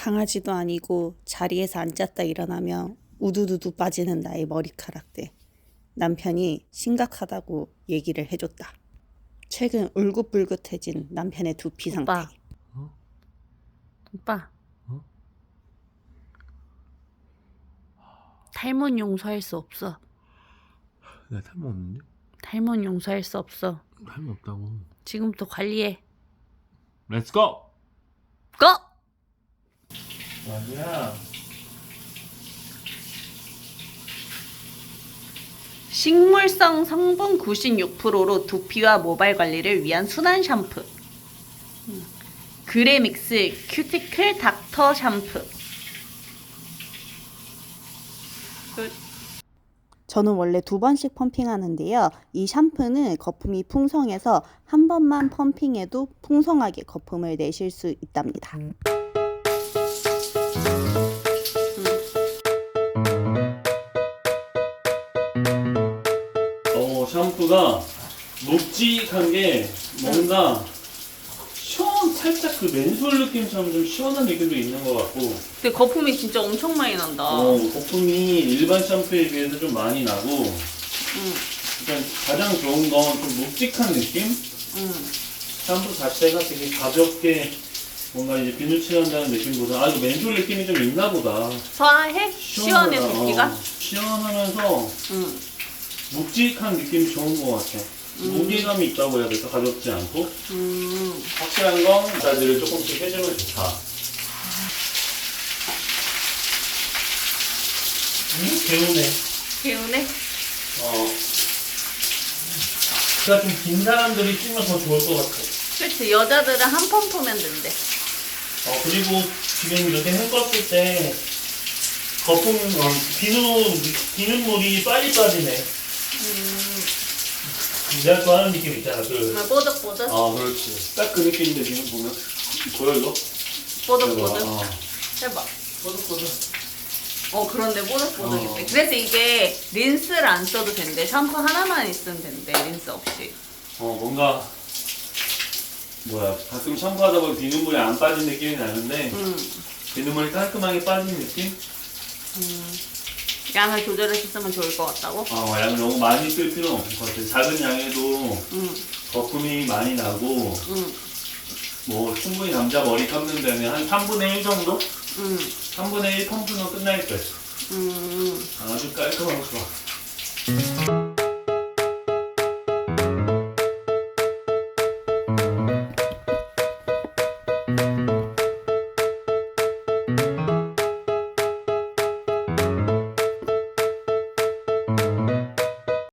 강아지도 아니고 자리에서 앉았다 일어나면 우두두두 빠지는 나의 머리카락들. 남편이 심각하다고 얘기를 해줬다. 최근 울긋불긋해진 남편의 두피 상태. 오빠. 오빠. 어? 탈모는 용서할 수 없어. 내가 탈모 없는데? 탈모는 용서할 수 없어. 탈모 없다고. 지금부터 관리해. 렛츠 고! 고! 맞아. 식물성 성분 96%로 두피와 모발 관리를 위한 순한 샴푸. 음. 그레믹스 큐티클 닥터 샴푸. 끝. 저는 원래 두 번씩 펌핑하는데요. 이 샴푸는 거품이 풍성해서 한 번만 펌핑해도 풍성하게 거품을 내실 수 있답니다. 어, 샴푸가 묵직한 게 뭔가 시원, 살짝 그 맨솔 느낌처럼 좀 시원한 느낌도 있는 것 같고 근데 거품이 진짜 엄청 많이 난다. 어, 거품이 일반 샴푸에 비해서 좀 많이 나고 응, 일단 가장 좋은 건 좀 묵직한 느낌? 응. 샴푸 자체가 되게 가볍게 뭔가 이제 비누 칠한다는 느낌보다 아주 맨솔 느낌이 좀 있나 보다 소화해? 시원해 시원하다. 두피가? 어, 시원하면서 응. 묵직한 느낌이 좋은 것 같아 무게감이 있다고 해야 될까? 가볍지 않고 음. 확실한 건 마사지를 조금씩 해주면 좋다 음, 개운해 개운해? 어. 그러니까 좀 긴 사람들이 쓰면 더 좋을 것 같아 그렇지 여자들은 한 펌프면 된대. 어, 그리고 지금 이렇게 헹궜을 때 거품, 어, 비누, 비눗물이 빨리 빠지네. 음. 내가 좋아하는 느낌 있잖아, 그. 정말 뽀득뽀득. 아, 그렇지. 딱 그 느낌인데, 지금 보면. 보여, 이거? 뽀득뽀득. 어. 해봐. 뽀득뽀득. 어 그런데 뽀득뽀득 어. 그래서 이게 린스를 안 써도 된대. 샴푸 하나만 있으면 된대. 린스 없이. 어, 뭔가, 뭐야, 가끔 샴푸하다 보면 비눗물이 안 빠진 느낌이 나는데, 음. 비눗물이 깔끔하게 빠진 느낌? 음. 양을 조절해서 쓰면 좋을 것 같다고? 어, 양을 너무 많이 쓸 필요는 없을 것 같아. 작은 양에도 음. 거품이 많이 나고, 음. 뭐, 충분히 남자 머리 감는 데는 한 3분의 1 정도? 음. 3분의 1 펌프는 끝날 듯. 음. 아주 깔끔하고 좋아.